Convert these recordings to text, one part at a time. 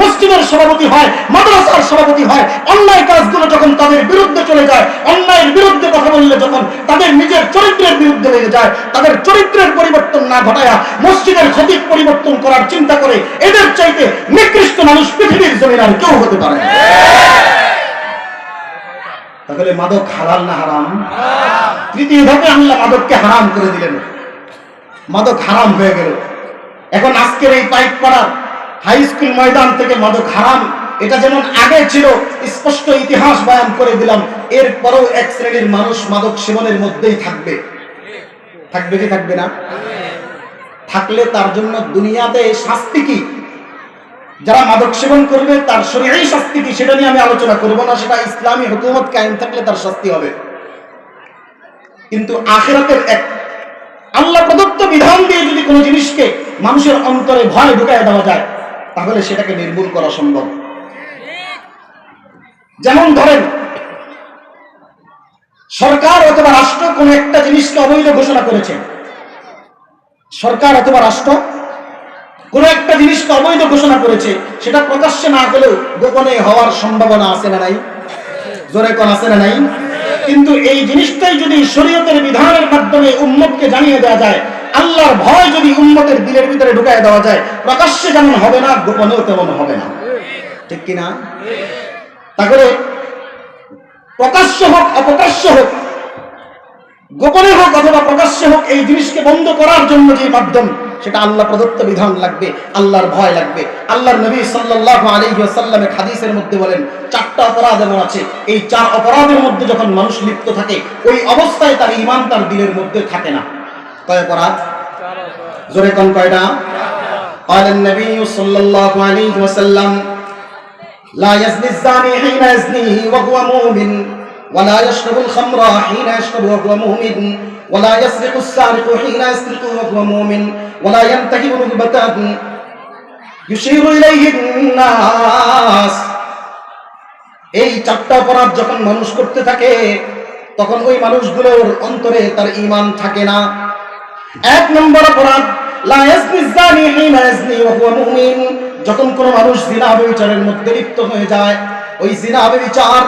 মসজিদের সভাপতি হয়, মাদ্রাসার সভাপতি হয়, অন্যায় কাজগুলো যখন তাদের বিরুদ্ধে চলে যায়, অন্যায়ের বিরুদ্ধে কথা বললে যখন তাদের নিজের চরিত্রের বিরুদ্ধে লেগে যায়, তাদের চরিত্রের পরিবর্তন না ঘটায়া মসজিদের ক্ষতির পরিবর্তন করার চিন্তা করে, এদের চাইতে নিকৃষ্ট মানুষ পৃথিবীর জমিন আর কেউ হতে পারে তাহলে মাদক হালাল না হারাম? তৃতীয় ধাপে আল্লাহ মাদককে হারাম করে দিলেন। মাদক হারাম হয়ে গেল। এখন আজকের এই পাইক পাড়ার হাই স্কুল ময়দান থেকে মাদক হারাম এটা যেমন আগে ছিল, স্পষ্ট ইতিহাস বয়ান করে দিলাম, এরপরেও এক শ্রেণির মানুষ মাদক সেবনের মধ্যেই থাকবে। থাকবে কি থাকবে না? থাকলে তার জন্য দুনিয়াতে শাস্তি কি? যারা মাদক সেবন করবে, তার শরীরেই শাস্তি কি? সেটা নিয়ে আমি আলোচনা করব না, সেটা ইসলামী হুকুমত কায়েম থাকলে তার শাস্তি হবে। কিন্তু আখেরাতের এক আল্লাহ প্রদত্ত বিধান দিয়ে যদি কোনো জিনিসকে মানুষের অন্তরে ভয় ঢুকায় দেওয়া যায় তাহলে সেটাকে নির্মূল করা সম্ভব। যেমন ধরেন, সরকার অথবা রাষ্ট্র কোন একটা জিনিসকে অবৈধ ঘোষণা করেছে। সরকার অথবা রাষ্ট্র কোন একটা জিনিসকে অবৈধ ঘোষণা করেছে, সেটা প্রকাশ্যে না হলেও গোপনে হওয়ার সম্ভাবনা আছে না নাই? জোরে কোন আছে না নাই? কিন্তু এই জিনিসটাই যদি শরীয়তের বিধানের মাধ্যমে উম্মতকে জানিয়ে দেওয়া যায় আল্লাহর ভয় যদি উম্মতের দিলের ভিতরে ঢুকায় দেওয়া যায়, প্রকাশ্যে যেমন হবে না, গোপনেও তেমন হবে না। ঠিক কিনা? তাহলে প্রকাশ্য হোক, অপ্রকাশ্য হোক, গোপনে হোক অথবা প্রকাশ্যে হোক, এই জিনিসকে বন্ধ করার জন্য যে মাধ্যম, সেটা আল্লাহ প্রদত্ত বিধান লাগবে, আল্লাহর ভয় লাগবে। আল্লাহর নবী সাল্লাল্লাহু আলাইহি ওয়াসাল্লামের হাদিসের মধ্যে বলেন, চারটা অপরাধ এমন আছে। এই চার অপরাধের মধ্যে যখন মানুষ লিপ্ত থাকে, ওই অবস্থায় তার ইমান তার দিলের মধ্যে থাকে না। কয় অপরাধ জোরে কোন কয়টা قال النبي صلى الله عليه وسلم لا يزني الزاني حين يزني وهو مؤمن ولا يشرب الخمر حين يشرب وهو مؤمن ولا يسرق السارق حين يسرق وهو مؤمن ولا ينتهب رغبة يشير إليه الناس এই চারটা অপরাধ যখন মানুষ করতে থাকে তখন ওই মানুষগুলোর অন্তরে তার ঈমান থাকে না এক নম্বর অপরাধ যখন কোনো মানুষ জিনা ব্যভিচারের মধ্যে লিপ্ত হয়ে যায়, ওই জিনা ব্যভিচার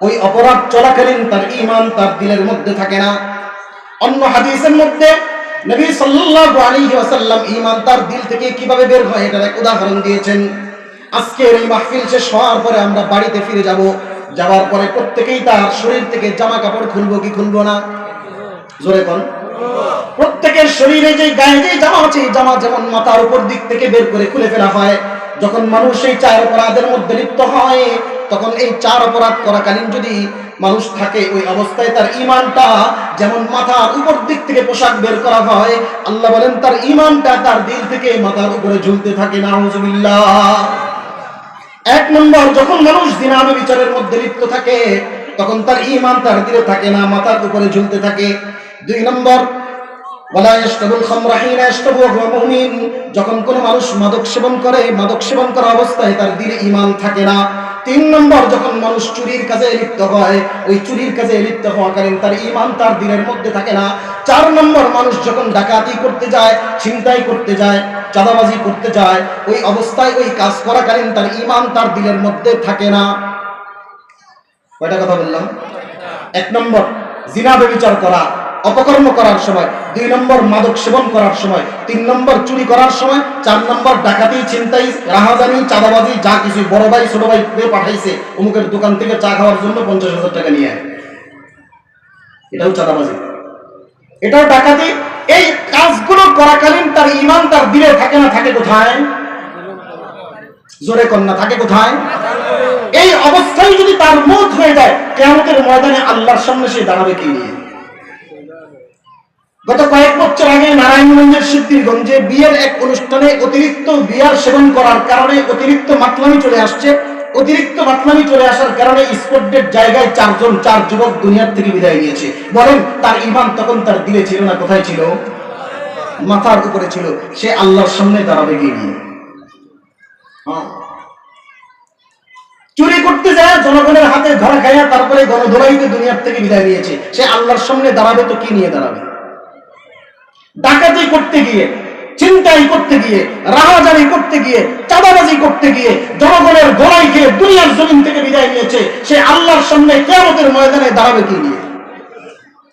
ওই অপরাধ চলাকালীন তার ঈমান তার দিলের মধ্যে থাকে না। অন্য হাদিসের মধ্যে নবী সাল্লাল্লাহু আলাইহি ওয়াসাল্লাম ঈমান তার দিল থেকে কীভাবে বের হয় এটার এক উদাহরণ দিয়েছেন। আজকের এই মাহফিল শেষ হওয়ার পরে আমরা বাড়িতে ফিরে যাব। যাওয়ার পরে প্রত্যেকেই তার শরীর থেকে জামা কাপড় খুলবো কি খুলবো না? জোরে কোন প্রত্যেকের শরীরে যে গায়ে যে জামা আছে জামা যেমন মাথার উপর দিক থেকে বের করে খুলে ফেলা হয়, যখন মানুষ এই চার অপরাধের মধ্যে লিপ্ত হয়, তখন এই চার অপরাধ করাকালীন যদি মানুষ থাকে, ওই অবস্থায় তার ইমানটা যেমন মাথার উপর দিক থেকে পোশাক বের করা হয়, আল্লাহ বলেন তার ইমানটা তার দিল থেকে মাথার উপরে ঝুলতে থাকে না এক নম্বর, যখন মানুষ দিনাবে বিচারের মধ্যে লিপ্ত থাকে, তখন তার ইমান তার দিলে থাকে না, মাথার উপরে ঝুলতে থাকে। দুই নম্বর যখন কোনো মানুষ মাদক সেবন করে, মাদক সেবন করা অবস্থায় তার দিলে ইমান থাকে না। তিন নম্বর, যখন মানুষ চুরির কাজে লিপ্ত হয়, ওই চুরির কাজে লিপ্ত হওয়াকালীন তার ইমান তার দিলের মধ্যে থাকে না। চার নম্বর, মানুষ যখন ডাকাতি করতে যায়, ছিনতাই করতে যায়, চাঁদাবাজি করতে যায়, ওই অবস্থায় ওই কাজ করাকালীন তার ইমান তার দিলের মধ্যে থাকে না। কয়টা কথা বললাম? এক নম্বর, জিনা ব্যভিচার করা। অপকর্ম করার সময়, দুই নম্বর মাদক সেবন করার সময়, তিন নম্বর চুরি করার সময়, চার নম্বর ডাকাতি, ছিনতাই, রাহাজানি, চাঁদাবাজি, যা কিছু বড় ভাই, ছোট ভাই পাঠাইছে, অমুকের দোকান থেকে চা খাওয়ার জন্য পঞ্চাশ হাজার টাকা নিয়ে আয়। এটাও চাঁদাবাজি। এটাও ডাকাতি। এই কাজগুলো করাকালীন তার ইমান, তার দিলে থাকে না, থাকে কোথায়? জোরে কন্যা, থাকে কোথায়? এই অবস্থায় যদি তার মত হয়ে যায় কেমতের ময়দানে আল্লাহর সামনে সে দাঁড়াবে কি নিয়ে? গত কয়েক বছর আগে নারায়ণগঞ্জের সিদ্ধিরগঞ্জে বিয়ের এক অনুষ্ঠানে অতিরিক্ত বিয়ার সেবন করার কারণে অতিরিক্ত মাতলামি চলে আসছে। অতিরিক্ত মাতলামি চলে আসার কারণে স্পটের জায়গায় চারজন, চার যুবক দুনিয়ার থেকে বিদায় নিয়েছে। বলেন, তার ইমান তখন তার দিলে ছিল না, কোথায় ছিল? মাথার উপরে ছিল। সে আল্লাহর সামনে দাঁড়াবে গিয়ে হ্যাঁ। চুরি করতে যায়, জনগণের হাতে ধরা খাইয়া তারপরে গণধোলাইতে দুনিয়ার থেকে বিদায় নিয়েছে। সে আল্লাহর সামনে দাঁড়াবে তো কি নিয়ে দাঁড়াবে? ডাকাতি করতে গিয়ে চিন্তাই করতে গিয়ে রাহাজারি করতে গিয়ে, চাঁদাবাজি করতে গিয়ে, জনগণের গোড়াই খেয়ে দুনিয়ার জমিন থেকে বিদায় নিয়েছে, সে আল্লাহর সামনে কেমতের ময়দানে দাঁড়াবে কি নিয়ে?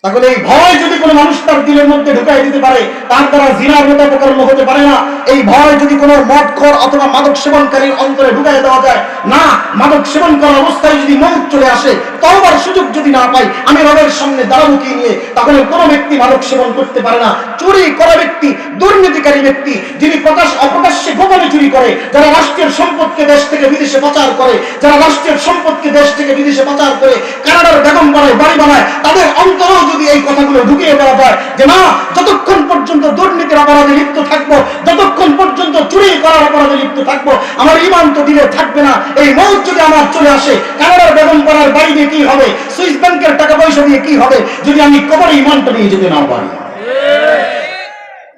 তাহলে এই ভয় যদি কোনো মানুষ তার দিলের মধ্যে ঢুকাই দিতে পারে, তার দ্বারা জিনার মতো প্রকরণ হতে পারে না। এই ভয় যদি কোনো মদ খর অথবা মাদক সেবনকারীর অন্তরে ঢুকাই দেওয়া যায়, না মাদক সেবন করা অবস্থায় যদি মৌত চলে আসে, তওবার সুযোগ যদি না পাই, আমি রবের সামনে দাঁড়াবো কি নিয়ে? তাহলে কোনো ব্যক্তি মাদক সেবন করতে পারে না। চুরি করা ব্যক্তি, দুর্নীতিকারী ব্যক্তি, যিনি প্রকাশ অপ্রকাশ্যে গোপনে চুরি করে, যারা রাষ্ট্রের সম্পদকে দেশ থেকে বিদেশে পাচার করে, যারা রাষ্ট্রের সম্পদকে দেশ থেকে বিদেশে পাচার করে, কানাডার বেগম বানায় বাড়ি বানায়, তাদের অন্তরেও যদি এই কথাগুলো ঢুকিয়ে দেওয়া যায় যে না, যতক্ষণ পর্যন্ত দুর্নীতির অপরাধে লিপ্ত থাকব, যতক্ষণ পর্যন্ত চুরি করার অপরাধে লিপ্ত থাকব, আমার ইমান তো দিলে থাকবে না। এই মৌত যদি আমার চলে আসে, কানাডার বেগম পাড়ার বাড়ি দিয়ে কি হবে? সুইস ব্যাংকের টাকা পয়সা দিয়ে কি হবে? যদি আমি কবর ইমানটা নিয়ে যেতে না পারি।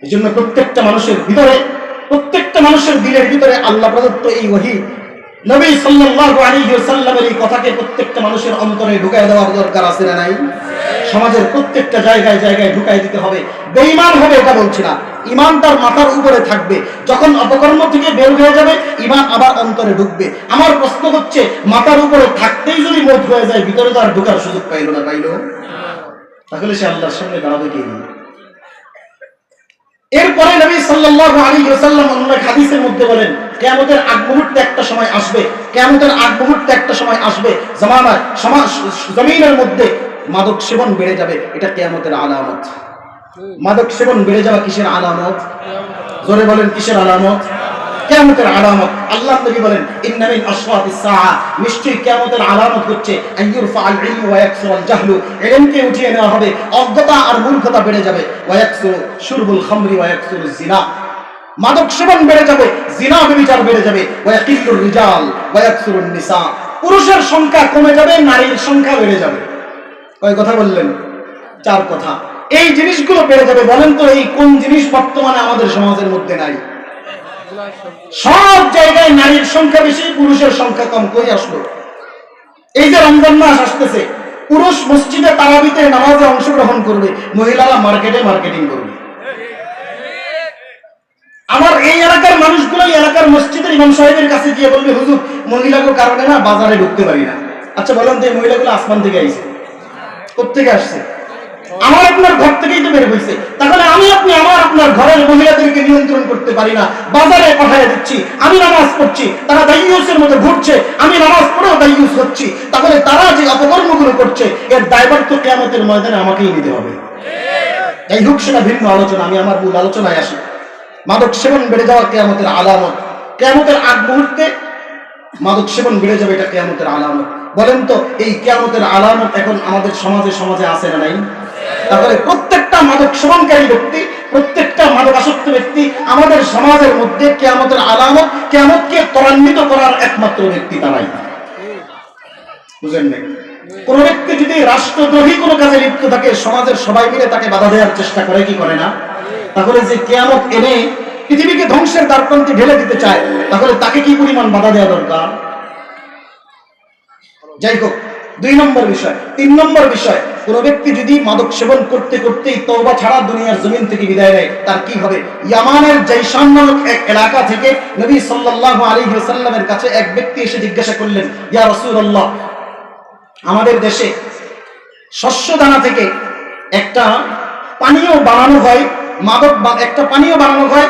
এই জন্য প্রত্যেকটা মানুষের ভিতরে, প্রত্যেকটা মানুষের দিলের ভিতরে আল্লাহ প্রদত্ত এই ওহি। নবী সাল্লাল্লাহু আলাইহি ওয়াসাল্লামের এই কথাকে প্রত্যেকটা মানুষের অন্তরে ঢুকায় দেওয়ার দরকার আছে না নাই? সমাজের প্রত্যেকটা জায়গায় জায়গায় ঢুকাই দিতে হবে। বেঈমান হবে এটা বলছি না। ইমান তার মাথার উপরে থাকবে। যখন অপকর্ম থেকে বের হয়ে যাবে ইমান আবার অন্তরে ঢুকবে। আমার প্রশ্ন হচ্ছে, মাথার উপরে থাকতেই যদি মত হয়ে যায়, ভিতরে তো আর ঢোকার সুযোগ পাইলো না, পাইলো? তাহলে সে আল্লাহর সামনে দাঁড়াবে কে? এরপরে নবী সাল্লাল্লাহু আলাইহি ওয়াসাল্লাম অন্য হাদিসের মধ্যে বলেন, কিয়ামতের আগ মুহূর্তে একটা সময় আসবে। কিয়ামতের আগ মুহূর্তে একটা সময় আসবে। জামানায় সমাজ জমিনের মধ্যে মাদক সেবন বেড়ে যাবে, এটা কিয়ামতের আলামত। মাদক সেবন বেড়ে যাওয়া কিসের আলামত? জোরে বলেন, কিসের আলামত? কিয়ামতের আলামত। আল্লাহ নবী বলেন, ইন্না মিন আশরাতিস নিশ্চয়ই আলামত হচ্ছে, আইয়ুরফা ইলমু ওয়া ইয়াকসুর আল ইলমকে উঠিয়ে নেওয়া হবে, অজ্ঞতা আর মূর্খতা বেড়ে যাবে, ওয়া ইয়াকসুর শুরবুল খামরি ওয়া ইয়াকসুর জিনা মাদক সেবন বেড়ে যাবে জিনা ব্যভিচার বেড়ে যাবে, ওয়া রিজাল ওয়া নিসা। পুরুষের সংখ্যা কমে যাবে, নারীর সংখ্যা বেড়ে যাবে। কয় কথা বললেন? চার কথা। এই জিনিসগুলো বেড়ে যাবে, বলেন তো এই কোন জিনিস বর্তমানে আমাদের সমাজের মধ্যে নাই? সব জায়গায় নারীর সংখ্যা বেশি, পুরুষের সংখ্যা কম। কই আসলো? এই যে রমজান মাস আসতেছে, পুরুষ মসজিদে তারাবিতে নামাজে অংশগ্রহণ করবে, মহিলারা মার্কেটে মার্কেটিং করবে। আমার এই এলাকার মানুষগুলো এলাকার মসজিদের ইমাম সাহেবের কাছে গিয়ে বলবে, হুজুর মহিলাগুলো কারণে না বাজারে ঢুকতে পারি না। আচ্ছা বলেন তো এই মহিলাগুলো আসমান থেকে আইছে। কোথেকে আসছে? আমার আপনার ঘর থেকেই তো বের হয়েছে। তাহলে আমি আপনি আমার আপনার ঘরের মহিলাদেরকে নিয়ন্ত্রণ করতে পারি না। বাজারে পাঠিয়ে দিচ্ছি, আমি নামাজ পড়ছি, তারা দাইয়ুসের মতো ঘুরছে, আমি নামাজ পড়েও দাইয়ুস হচ্ছি। তাহলে তারা যে অপকর্মগুলো করছে, এর দায়ভার তো কেয়ামতের ময়দানে আমাকেই নিতে হবে। যাই হোক, সেটা ভিন্ন আলোচনা, আমি আমার মূল আলোচনায় আসি। মাদক সেবন বেড়ে যাওয়া কেয়ামতের আলামত। কেয়ামতের আগ মুহূর্তে মাদক সেবন বেড়ে যাবে এটা কেয়ামতের আলামত। বলেন তো, এই কেয়ামতের আলামত এখন আমাদের সমাজে সমাজে আছে না নাই? তাহলে প্রত্যেকটা মাদক সেবনকারী ব্যক্তি, প্রত্যেকটা মাদক আসক্ত ব্যক্তি আমাদের সমাজের মধ্যে কেয়ামতের আলামত, কেয়ামতকে ত্বরান্বিত করার একমাত্র ব্যক্তি তারাই বুঝেন নাই? কোন ব্যক্তি যদি রাষ্ট্রদ্রোহী কোনো কাজে লিপ্ত থাকে, সমাজের সবাই মিলে তাকে বাধা দেওয়ার চেষ্টা করে, কি করে না? তাহলে যে কেয়ামত এনে পৃথিবীকে ধ্বংসের দ্বারপ্রান্তে ঢেলে দিতে চায়, তাহলে তাকে কি পরিমাণ বাধা দেওয়া দরকার? যাই হোক দুই নম্বর বিষয়, তিন নম্বর বিষয়, কোন ব্যক্তি যদি মাদক সেবন করতে করতেই তওবা ছাড়া দুনিয়ার জমিন থেকে বিদায় নেয়, তার কি হবে? ইয়ামানের জাইশান নামক এক এলাকা থেকে নবী সাল্লাল্লাহু আলাইহি ওয়াসাল্লামের কাছে এক ব্যক্তি এসে জিজ্ঞাসা করলেন, ইয়া রাসূলুল্লাহ, আমাদের দেশে শস্য দানা থেকে একটা পানীয় বানানো হয়, মাদক একটা পানীয় বানানো হয়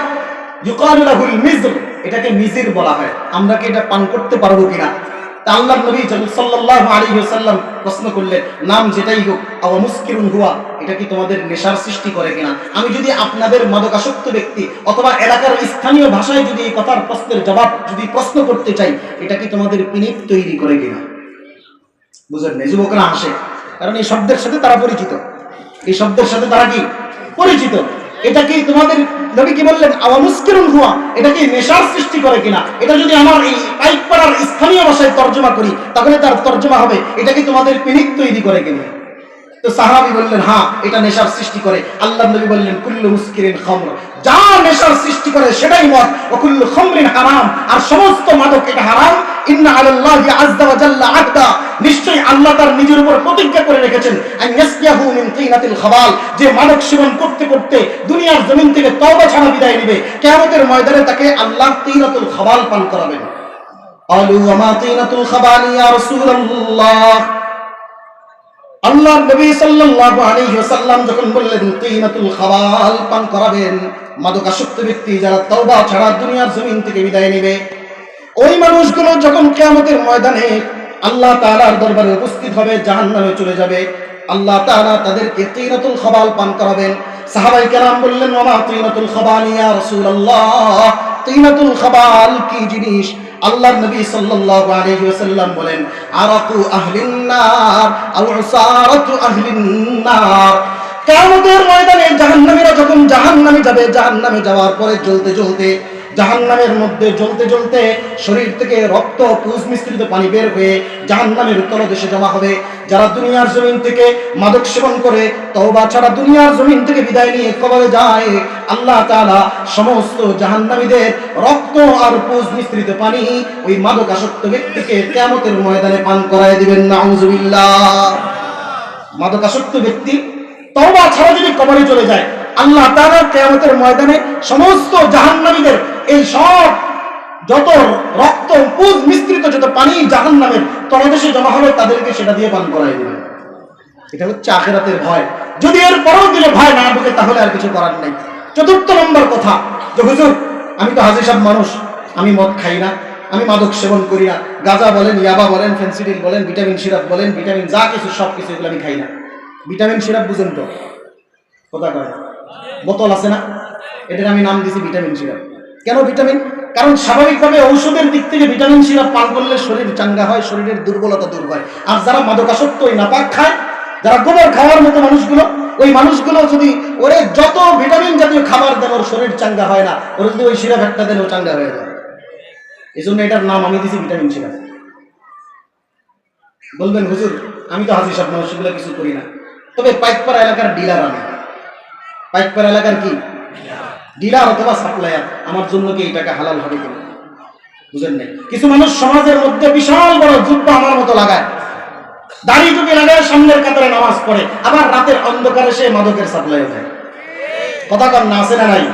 ইউকালু লাহুল মিজর এটাকে মিজির বলা হয়। আমরা কি এটা পান করতে পারব কিনা? আল্লাহ নবী সাল্লাল্লাহু আলাইহি ওয়াসাল্লাম প্রশ্ন করলেন, নাম যেটাই হোক আওয়া মুস্কিরুন হুয়া, এটা কি তোমাদের নেশার সৃষ্টি করে কিনা? আমি যদি আপনাদের মাদকাসক্ত ব্যক্তি অথবা এলাকার স্থানীয় ভাষায় যদি এই কথার প্রশ্নের জবাব যদি প্রশ্ন করতে চাই, এটা কি তোমাদের পিনিক তৈরি করে কিনা? বুঝেন না যুবকরা হাসে। কারণ এই শব্দের সাথে তারা পরিচিত। এই শব্দের সাথে তারা কি? পরিচিত। এটা কি তোমাদের নবী কি বললেন আওয়ামুস্কিরুন হুয়া? এটা কি নেশার সৃষ্টি করে কিনা? এটা যদি আমার এই পাইক পাড়ার স্থানীয় ভাষায় তর্জমা করি, তাহলে তার তর্জমা হবে। এটা কি তোমাদের পিনিক তৈরি করে কিনা? তো সাহাবি বললেন হ্যাঁ এটা নেশার সৃষ্টি করে। আল্লাহ নবী বললেন, কুল্লু মুস্কিরিন খামর। যা নেশার সৃষ্টি করে সেটাই মদ। ও কুল্লু খামরিন হারাম। আর সমস্ত মাদক এটা হারাম। ইন্না আলাল্লাহি আযযা ওয়া জাল্লা আহদা নিশ্চয়ই আল্লাহ তার নিজের উপর প্রতিজ্ঞা করে রেখেছেন, আন ইয়াসকিয়াহু মিন তিনাতিল খাবাল। যে মাদক সেবন করতে করতে দুনিয়ার জমিন থেকে তওবা ছাড়া বিদায় নেবে, কিয়ামতের ময়দানে তাকে আল্লাহ তিনাতুল খাবাল পান করাবেন। আলু ওয়া মা তিনাতুল খাবাল ইয়া রাসূলুল্লাহ। আল্লাহর নবী সাল্লাল্লাহু আলাইহি ওয়াসাল্লাম যখন বললেন, তিনাতুল খাবাল পান করাবেন। মাদকাসক্ত ব্যক্তি যারা তওবা ছাড়া দুনিয়ার জমিন থেকে বিদায় নেবে। ওই মানুষগুলো যখন কিয়ামতের ময়দানে আল্লাহ তাআলার দরবারে উপস্থিত হবে, জাহান্নামে চলে যাবে। আল্লাহ তাআলা তাদেরকে তিনাতুল খাবাল পান করাবেন। সাহাবাই কেরাম বললেন, ওমা তিনাতুল খাবাল ইয়া রাসূলুল্লাহ? তিনাতুল খাবাল কি জিনিস? আল্লাহর নবী সাল্লাল্লাহু আলাইহি ওয়াসাল্লাম বলেন, আরাকু আহলিন নার, আল উসারাতু আহলিন নার। কিয়ামতের ময়দানে জাহান্নামীরা যখন জাহান্নামে যাবে, জাহান্নামে যাওয়ার পরে জ্বলতে জ্বলতে জাহান্নামের মধ্যে জ্বলতে জ্বলতে শরীর থেকে রক্ত পুষ মিশ্রিত পানি বের হয়ে জাহান্নামের তলদেশে জমা হবে। যারা দুনিয়ার জমিন থেকে মাদক সেবন করে, তওবা ছাড়া দুনিয়ার জমিন থেকে বিদায় নিয়ে কবরে যায়, আল্লাহ তাআলা সমস্ত জাহান্নামীদের রক্ত আর পুষ মিশ্রিত পানি ওই মাদক আসক্ত ব্যক্তিকে কিয়ামতের ময়দানে পান করায় দিবেন। নাউজুবিল্লাহ। মাদকাসক্ত ব্যক্তি তওবা ছাড়া যদি কবরে চলে যায়, আল্লাহ তাআলা কিয়ামতের ময়দানে সমস্ত জাহান্নামীদের এই সব যত রক্ত, পুজ মিশ্রিত যত পানি জাহান নামের তলদেশে জমা হবে, তাদেরকে সেটা দিয়ে পান করাই দেবে। এটা হচ্ছে আখেরাতের ভয়। যদি এর পরেও দিলে ভয় না ঢুকে, তাহলে আর কিছু করার নেই। চতুর্থ নম্বর কথা যে, হুজুর, আমি তো হাজির সাহেব মানুষ, আমি মদ খাই না, আমি মাদক সেবন করি না। গাঁজা বলেন, ইয়াবা বলেন, ফেন্সিডিল বলেন, ভিটামিন সিরাপ বলেন, ভিটামিন যা কিছু, সব কিছু এগুলো আমি খাই না। ভিটামিন সিরাপ বুঝেন তো? কথা কয় বোতল আছে না? এটার আমি নাম দিছি ভিটামিন সিরাপ। কেন ভিটামিন? কারণ স্বাভাবিকভাবে ঔষধের দিক থেকে ভিটামিন সিরাপ পান করলে শরীর চাঙ্গা হয়, শরীরের দুর্বলতা দূর হয়। আর যারা মাদকাসক্ত ওই নাপাক খায়, যারা গোবর খাওয়ার মতো মানুষগুলো, ওই মানুষগুলো যদি ওরে যত ভিটামিন জাতীয় খাবার দেন, ওর শরীর চাঙ্গা হয় না। ওর যদি ওই সিরাপ একটা দেন, ও চাঙ্গা হয়ে যায়। এই জন্য এটার নাম আমি দিছি ভিটামিন সিরাপ বলবেন, হুজুর, আমি তো হাজির সাহেব মানুষ কিছু করি না। তবে পাইকপাড়া এলাকার ডিলার আমি। পাইকপাড়া এলাকার কি? ডিলার অথবা সাপ্লায়ার, আমার জন্য কি এই টাকা হালাল হবে কিনা? বুঝেন নাই? কিছু মানুষ সমাজের মধ্যে বিশাল বড় যুদ্ধ আমার মতো লাগায়। দাড়ি টুপি লাগায় সামনের কাতারে নামাজ পড়ে, আবার রাতের অন্ধকারে সে মাদকের সাপ্লাই দেয় কথা কর না, আছে না নাই?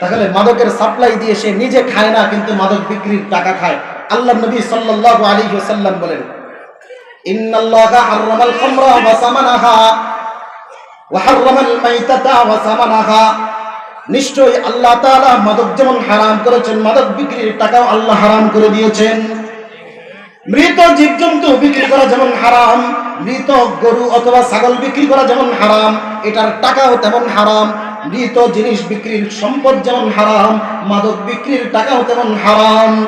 তাহলে মাদকের সাপ্লাই দিয়ে সে নিজে খায় না, কিন্তু মাদক বিক্রির টাকা খায়। আল্লাহ নবী সাল্লাল্লাহু আলাইহি ওয়াসাল্লাম বলেন, ইন্নাল্লাহা হাররামাল খামরা ওয়া সামানাহা, ওয়া হাররামাল মাইতাতা নিশ্চয়ই আল্লাহ তাআলা মাদক যেমন হারাম করেছেন, মাদক বিক্রির টাকাও আল্লাহ হারাম করে দিয়েছেন। মৃত জীবজন্তু বিক্রি করা যেমন হারাম, মৃত গরু অথবা ছাগল বিক্রি করা যেমন হারাম, এটার টাকাও তেমন হারাম, মৃত জিনিস বিক্রির সম্পদ যেমন হারাম, মাদক বিক্রির টাকাও তেমন হারাম।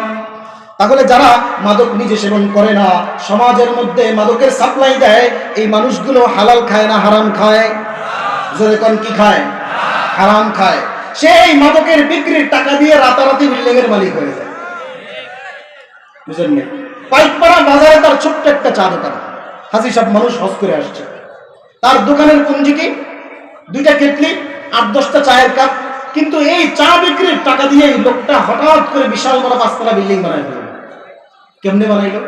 তাহলে যারা মাদক নিজে সেবন করে না, সমাজের মধ্যে মাদকের সাপ্লাই দেয়, এই মানুষগুলো হালাল খায় না হারাম খায়? জোরে কি খায়? হারাম খায়। সেই মাদকের বিক্রির টাকা দিয়ে রাতারাতি বিল্ডিং এর মালিক হয়ে যায়। বুঝলেন? পাইকপাড়া বাজারে তার ছোট্ট একটা হাসি সব মানুষ করে আসছে। তার দোকানের পুঞ্জি কি? দুইটা কেটলি, আট দশটা চায়ের কাপ। কিন্তু এই চা বিক্রির টাকা দিয়ে এই লোকটা হঠাৎ করে বিশাল বড় পাঁচতলা বিল্ডিং ফেলল। কেমনে বানাইলো?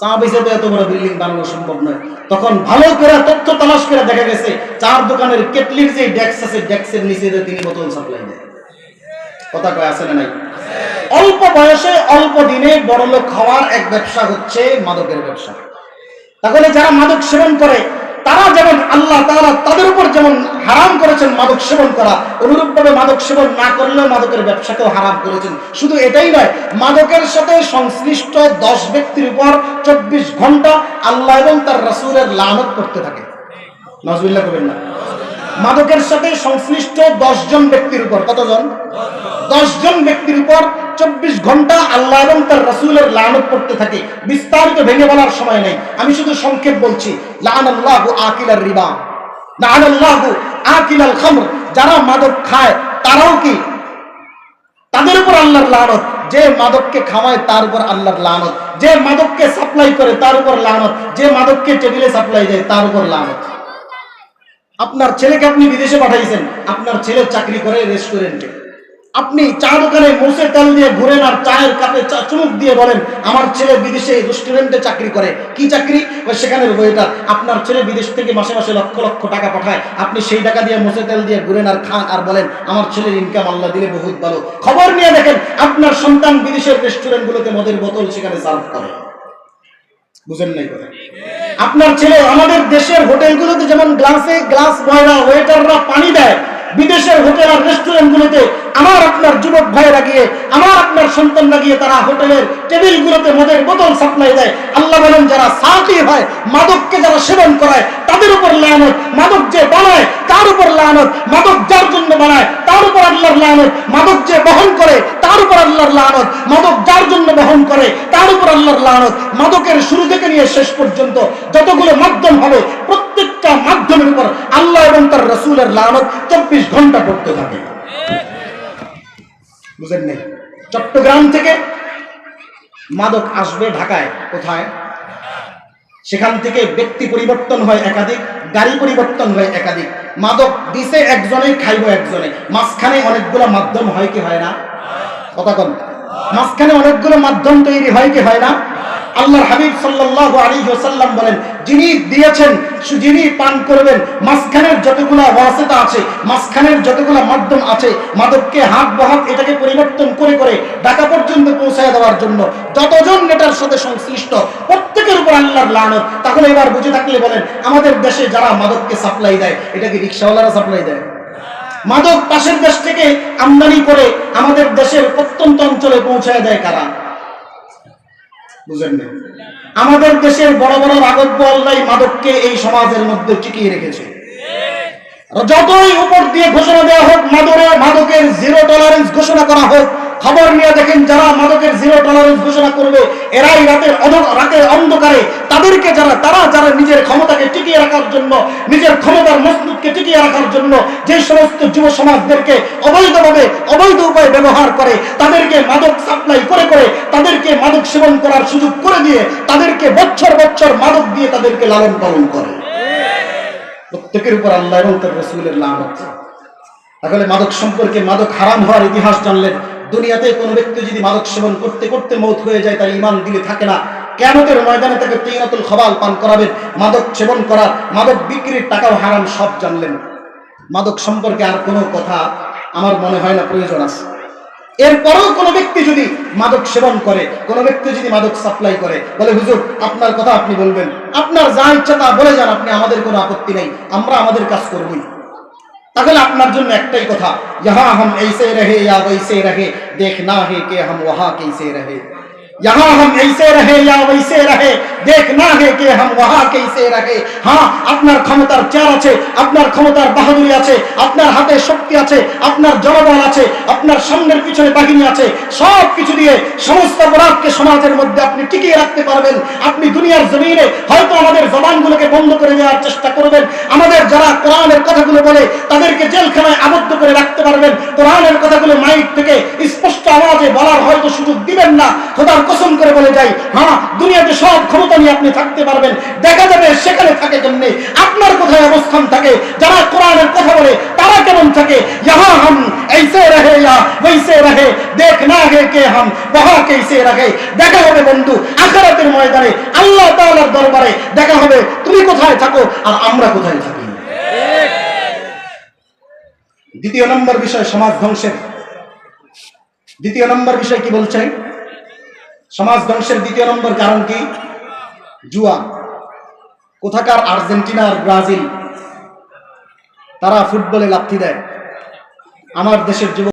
চা বেচে তো এত বড় বিল্ডিং বানানো সম্ভব নয়। তখন ভালো করে তথ্য তালাশ করে দেখা গেছে চার দোকানের কেটলির যে ডেক্স আছে, ডেক্সের নিচে তিনি বোতল সাপ্লাই দেয়। কথা কয়, আছে না নাই? অল্প বয়সে, অল্প দিনে বড় লোক হওয়ার এক ব্যবসা হচ্ছে মাদকের ব্যবসা। তাহলে যারা মাদক সেবন করে, তারা যেমন আল্লাহ তাআলা তাদের উপর যেমন হারাম করেছেন মাদক সেবন করা অনুরূপ অনুরূপভাবে মাদক সেবন না করলেও মাদকের ব্যবসাকেও হারাম করেছেন। শুধু এটাই নয়, মাদকের সাথে সংশ্লিষ্ট দশ ব্যক্তির উপর চব্বিশ ঘণ্টা আল্লাহ এবং তার রাসূলের লানত করতে থাকে। নজরুল্লাহ করবেন না। মাদকের সাথে সংশ্লিষ্ট জন ব্যক্তির উপর, কতজন? জন ব্যক্তির উপর চব্বিশ ঘণ্টা আল্লাহ এবং তার রাসূলের লানত করতে থাকে। বিস্তারিত ভেঙে বলার সময় নেই। আমি শুধু সংক্ষেপ বলছি লান আল্লাহু আকিলার রিবা। লান আল্লাহু আকিলাল খামর। যারা মাদক খায়, তারাও কি? তাদের উপর আল্লাহর লানত। যে মাদককে খাওয়ায়, তার উপর আল্লাহর লানত। যে মাদককে সাপ্লাই করে, তার উপর লানত। যে মাদককে টেবিলে সাপ্লাই দেয়, তার উপর লানত। আপনার ছেলেকে আপনি বিদেশে পাঠাইছেন, আপনার ছেলে চাকরি করে রেস্টুরেন্টে। আপনি চা দোকানে মোষে তেল দিয়ে ঘুরেন আর চায়ের কাপে চুমুক দিয়ে বলেন, আমার ছেলে বিদেশে রেস্টুরেন্টে চাকরি করে। কি চাকরি? সেখানের ওয়েটার আপনার ছেলে বিদেশ থেকে মাসে মাসে লক্ষ লক্ষ টাকা পাঠায়। আপনি সেই টাকা দিয়ে মোষে তেল দিয়ে ঘুরেন আর খান আর বলেন, আমার ছেলের ইনকাম আল্লাহ দিলে বহুত ভালো। খবর নিয়ে দেখেন, আপনার সন্তান বিদেশের রেস্টুরেন্টগুলোতে মদের বোতল সেখানে সার্ভ করে। বুঝেন নাই কথা? আপনার ছেলে আমাদের দেশের হোটেলগুলোতে যেমন গ্লাসে গ্লাস বয়রা ওয়েটাররা পানি দেয়, বিদেশের হোটেল আর রেস্টুরেন্টগুলোতে আমার আপনার যুবক ভাইয়েরা গিয়ে, আমার আপনার সন্তানরা গিয়ে তারা হোটেলের টেবিলগুলোতে মদের বোতল সাপ্লাই দেয়। আল্লাহ বলেন, যারা সাহায্য হয়, মাদককে যারা সেবন করায়, তাদের উপর লানত, মাদক যে বানায়, তার লানত মাদক যার জন্য বানায়, তার উপর আল্লাহর লানত। মাদক যে বহন করে, তার উপর আল্লাহর লানত। মাদক যার জন্য বহন করে, তার উপর আল্লাহর লানত। মাদকের শুরু থেকে নিয়ে শেষ পর্যন্ত যতগুলো মাধ্যম হবে, প্রত্যেকটা মাধ্যমের উপর আল্লাহ এবং তার রসুলের লানত চব্বিশ ঘণ্টা পড়তে থাকে। বুঝেন নেই? চট্টগ্রাম থেকে মাদক আসবে ঢাকায়, কোথায়? সেখান থেকে ব্যক্তি পরিবর্তন হয় একাধিক। গাড়ি পরিবর্তন হয় একাধিক। মাদক দিছে একজনে খাইব একজনে মাঝখানে অনেকগুলো মাধ্যম হয় কি হয় না? কথা মাঝখানে অনেকগুলো মাধ্যম তৈরি হয় কি হয় না? আল্লাহর হাবিব সাল্লাহ আলী হোসাল্লাম বলেন যিনি দিয়েছেন, যিনি পান করবেন, মাঝখানের যতগুলো ওয়াসিতা আছে, মাঝখানের যতগুলো মাধ্যম আছে, মাদককে হাত বহাত এটাকে পরিবর্তন করে করে ঢাকা পর্যন্ত পৌঁছায় দেওয়ার জন্য যতজন এটার সাথে সংশ্লিষ্ট, প্রত্যেকের উপর আল্লাহর লানত। তাহলে এবার বুঝে থাকলে বলেন, আমাদের দেশে যারা মাদককে সাপ্লাই দেয়, এটা কি রিক্সাওয়ালারা সাপ্লাই দেয়? মাদক পাশের দেশ থেকে আমদানি করে আমাদের দেশের প্রত্যন্ত অঞ্চলে পৌঁছায় দেয় কারা? বুঝেন না আমাদের দেশের বড় বড় রাগব্য আল্লাহ মাদককে এই সমাজের মধ্যে টিকিয়ে রেখেছে। যতই উপর দিয়ে ঘোষণা দেওয়া হোক মাদরে মাদকের জিরো টলারেন্স ঘোষণা করা হোক খবর নিয়ে দেখেন যারা মাদকের জিরো টলারেন্স ঘোষণা করবে, এরাই রাতের রাতের অন্ধকারে তাদেরকে যারা, তারা যারা নিজের ক্ষমতাকে টিকিয়ে রাখার জন্য, নিজের ক্ষমতার মজবুতকে টিকিয়ে রাখার জন্য যে সমস্ত যুব সমাজদেরকে অবৈধভাবে, অবৈধ উপায় ব্যবহার করে, তাদেরকে মাদক সাপ্লাই করে করে, তাদেরকে মাদক সেবন করার সুযোগ করে দিয়ে তাদেরকে বছর বছর মাদক দিয়ে তাদেরকে লালন পালন করে। প্রত্যেকের উপর আল্লাহ এবং তার রসুলের লানত। তাহলে মাদক সম্পর্কে মাদক হারাম হওয়ার ইতিহাস জানলেন। দুনিয়াতে কোনো ব্যক্তি যদি মাদক সেবন করতে করতে মৌত হয়ে যায়, তার ইমান দিলে থাকে না। কেমতের ময়দানে তাকে তিনাতুল খবাল পান করাবেন। মাদক সেবন করার, মাদক বিক্রির টাকাও হারাম, সব জানলেন। মাদক সম্পর্কে আর কোনো কথা আমার মনে হয় না, প্রয়োজন আছে। এরপরেও কোনো ব্যক্তি যদি মাদক সেবন করে, কোনো ব্যক্তি যদি মাদক সাপ্লাই করে, বলে, হুজুর, আপনার কথা আপনি বলবেন। আপনার যা ইচ্ছা তা বলে যান, আপনি আমাদের কোনো আপত্তি নেই। আমরা আমাদের কাজ করবই। তাহলে আপনার জন্য একটাই কথা यहाँ हम ऐसे रहे या वैसे रहे, देखना है कि हम वहाँ कैसे रहे। यहाँ हम ऐसे रहे या वैसे रहे দেখনা হে কে হাম ওয়াহা কেসে রাখে হ্যাঁ আপনার ক্ষমতার চার আছে আপনার ক্ষমতার বাহাদুরি আছে আপনার হাতে শক্তি আছে আপনার জনবল আছে আপনার সামনের পিছনে বাহিনী আছে সব কিছু দিয়ে সমস্ত অপরাধকে সমাজের মধ্যে আপনি টিকিয়ে রাখতে পারবেন। আপনি দুনিয়ার জমিনে হয়তো আমাদের জবানগুলোকে বন্ধ করে দেওয়ার চেষ্টা করবেন। আমাদের যারা কোরআনের কথাগুলো বলে, তাদেরকে জেলখানায় আবদ্ধ করে রাখতে পারবেন। কোরআনের কথাগুলো মাইক থেকে স্পষ্ট আওয়াজে বলার হয়তো সুযোগ দিবেন না। খোদার কসম করে বলে যাই হ্যাঁ দুনিয়াতে সব ক্ষমতা নিয়ে আপনি থাকতে পারবেন, দেখা যাবে সেখানে থাকে কেমনি, আপনার কোথায় অবস্থান থাকে, যারা কোরআনের কথা বলে, তারা কেমন থাকে? দ্বিতীয় নম্বর বিষয়, সমাজ ধ্বংসের। দ্বিতীয় নম্বর বিষয় কি সমাজ ধ্বংসের দ্বিতীয় নম্বর কারণ কি? জুয়া কোথাকার আর্জেন্টিনা আর ব্রাজিল তারা ফুটবলে লাপ্তি দেয়। আমার দেশের যুব